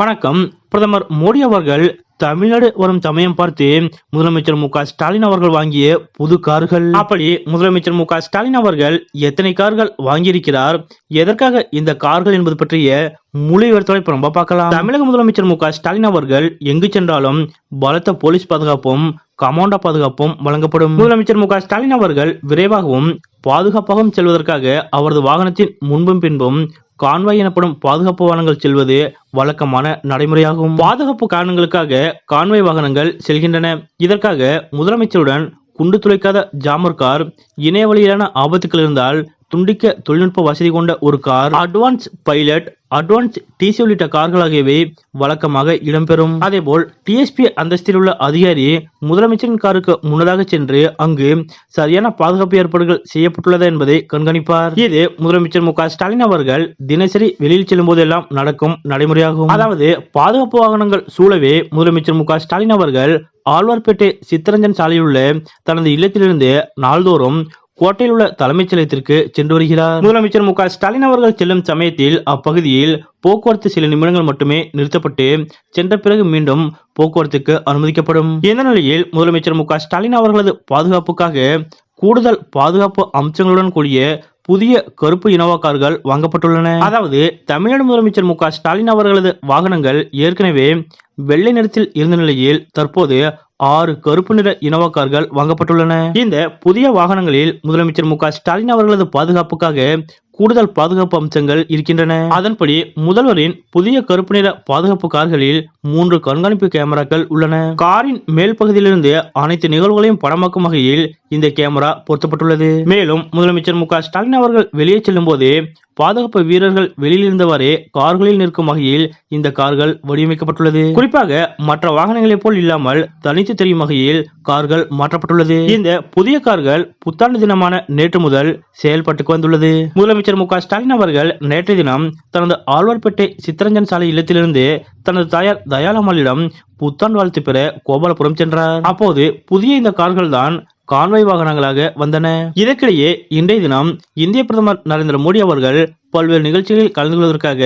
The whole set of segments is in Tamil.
வணக்கம். பிரதமர் மோடி அவர்கள் தமிழ்நாடு வரும் சமயம் பார்த்து முதலமைச்சர் மு ஸ்டாலின் அவர்கள் வாங்கிய புது கார்கள். அப்படி முதலமைச்சர் மு ஸ்டாலின் அவர்கள் எத்தனை கார்கள் வாங்கியிருக்கிறார்? எதற்காக இந்த கார்கள் என்பது பற்றிய முழு விவரத்தை இப்ப ரொம்ப பார்க்கலாம். தமிழக முதலமைச்சர் மு ஸ்டாலின் அவர்கள் எங்கு சென்றாலும் பலத்த போலீஸ் பாதுகாப்பும் கமாண்டோ பாதுகாப்பும் வழங்கப்படும். முதலமைச்சர் மு ஸ்டாலின் அவர்கள் விரைவாகவும் பாதுகாப்பாகவும் செல்வதற்காக அவரது வாகனத்தின் முன்பும் பின்பும் கான்வாய் எனப்படும் பாதுகாப்பு வாகனங்கள் செல்வது வழக்கமான நடைமுறையாகும். பாதுகாப்பு காரணங்களுக்காக கான்வாய் வாகனங்கள் செல்கின்றன. இதற்காக முதலமைச்சருடன் குண்டு துளைக்காத ஜாமர் கார் இணைய வழியிலான ஆபத்துக்கள் இருந்தால் துண்டிக்க தொழில்நுட்ப வசதி கொண்ட ஒரு car. Advance pilot advance DC உள்ளிட்ட கார்கள் ஆகியவை வழக்கமாக இடம்பெறும். அதேபோல் டிஎஸ்பி அந்தஸ்தில் உள்ள அதிகாரி முதலமைச்சரின் காருக்கு முன்னதாக சென்று அங்கு சரியான பாதுகாப்பு ஏற்பாடுகள் செய்யப்பட்டுள்ளதா என்பதை கண்காணிப்பார். இது முதலமைச்சர் மு ஸ்டாலின் அவர்கள் தினசரி வெளியில் செல்லும் போதெல்லாம் நடக்கும் நடைமுறையாகும். அதாவது பாதுகாப்பு வாகனங்கள் சூழவே முதலமைச்சர் மு ஸ்டாலின் அவர்கள் ஆழ்வார்பேட்டை சித்தரஞ்சன் சாலையில் உள்ள தனது இல்லத்திலிருந்து நாள்தோறும் கோட்டையில் உள்ள தலைமைச் செயலகத்திற்கு சென்று வருகிறார். முதலமைச்சர் மு ஸ்டாலின் அவர்கள் செல்லும் சமயத்தில் அப்பகுதியில் போக்குவரத்து சில நிமிடங்கள் மட்டுமே நிறுத்தப்பட்டு சென்ற பிறகு மீண்டும் போக்குவரத்துக்கு அனுமதிக்கப்படும். இந்த நிலையில் முதலமைச்சர் மு ஸ்டாலின் அவர்களது பாதுகாப்புக்காக கூடுதல் பாதுகாப்பு அம்சங்களுடன் கூடிய புதிய கருப்பு இனோவா கார்கள் வாங்கப்பட்டுள்ளன. அதாவது தமிழ்நாடு முதலமைச்சர் மு ஸ்டாலின் அவர்களது வாகனங்கள் ஏற்கனவே வெள்ளை நிறத்தில் இருந்த நிலையில் தற்போது ஆறு கருப்பு நிற இனோவா கார்கள் வாங்கப்பட்டுள்ளன. இந்த புதிய வாகனங்களில் முதலமைச்சர் மு ஸ்டாலின் அவர்களது பாதுகாப்புக்காக கூடுதல் பாதுகாப்பு அம்சங்கள் இருக்கின்றன. அதன்படி முதல்வரின் புதிய கருப்பு நிற பாதுகாப்பு கார்களில் மூன்று கண்காணிப்பு கேமராக்கள் உள்ளன. காரின் மேல் பகுதியிலிருந்து அனைத்து நிகழ்வுகளையும் படமாக்கும் வகையில் இந்த கேமரா பொருத்தப்பட்டுள்ளது. மேலும் முதலமைச்சர் மு ஸ்டாலின் அவர்கள் வெளியே செல்லும் போது பாதுகாப்பு வீரர்கள் வெளியில் இருந்தவாறே கார்களில் நிற்கும் வகையில் இந்த கார்கள் வடிவமைக்கப்பட்டுள்ளது. குறிப்பாக மற்ற வாகனங்களைப் போல் இல்லாமல் தனித்து தெரியும் வகையில் கார்கள் மாற்றப்பட்டுள்ளது. இந்த புதிய கார்கள் புத்தாண்டு தினமான நேற்று முதல் செயல்பட்டுக்கு வந்துள்ளது. முதலமைச்சர் மு ஸ்டாலின் அவர்கள் நேற்றைய தினம் தனது ஆழ்வார்பேட்டை சித்தரஞ்சன் சாலை இல்லத்திலிருந்து தனது தாயார் தயாளம்மாளிடம் புத்தாண்டு வாழ்த்து பெற கோபாலபுரம் சென்றார். அப்போது புதிய இந்த கார்கள் தான் கான்வாய் வாகனங்களாக வந்தன. இதற்கிடையே இன்றைய தினம் இந்திய பிரதமர் நரேந்திர மோடி அவர்கள் பல்வேறு நிகழ்ச்சிகளில் கலந்து கொள்வதற்காக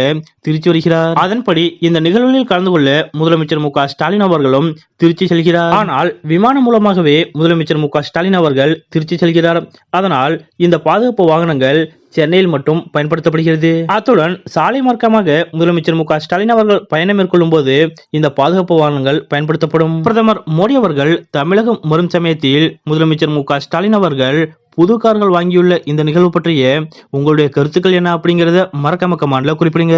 திருச்சி வருகிறார். அதன்படி இந்த நிகழ்வுகளில் கலந்து கொள்ள முதலமைச்சர் மு ஸ்டாலின் அவர்களும் திருச்சி செல்கிறார். ஆனால் விமானம் மூலமாகவே முதலமைச்சர் மு ஸ்டாலின் அவர்கள் திருச்சி செல்கிறார். அதனால் இந்த பாதுகாப்பு வாகனங்கள் சென்னையில் மட்டும் பயன்படுத்தப்படுகிறது. அத்துடன் சாலை மார்க்கமாக முதலமைச்சர் மு ஸ்டாலின் அவர்கள் பயணம் மேற்கொள்ளும் போது இந்த பாதுகாப்பு வாகனங்கள் பயன்படுத்தப்படும். பிரதமர் மோடி அவர்கள் தமிழகம் வரும் சமயத்தில் முதலமைச்சர் மு ஸ்டாலின் அவர்கள் புது கார்கள் வாங்கியுள்ள இந்த நிகழ்வு பற்றிய உங்களுடைய கருத்துக்கள் என்ன அப்படிங்கறத மறக்காம கமாண்ட்ல குறிப்பிடுங்க.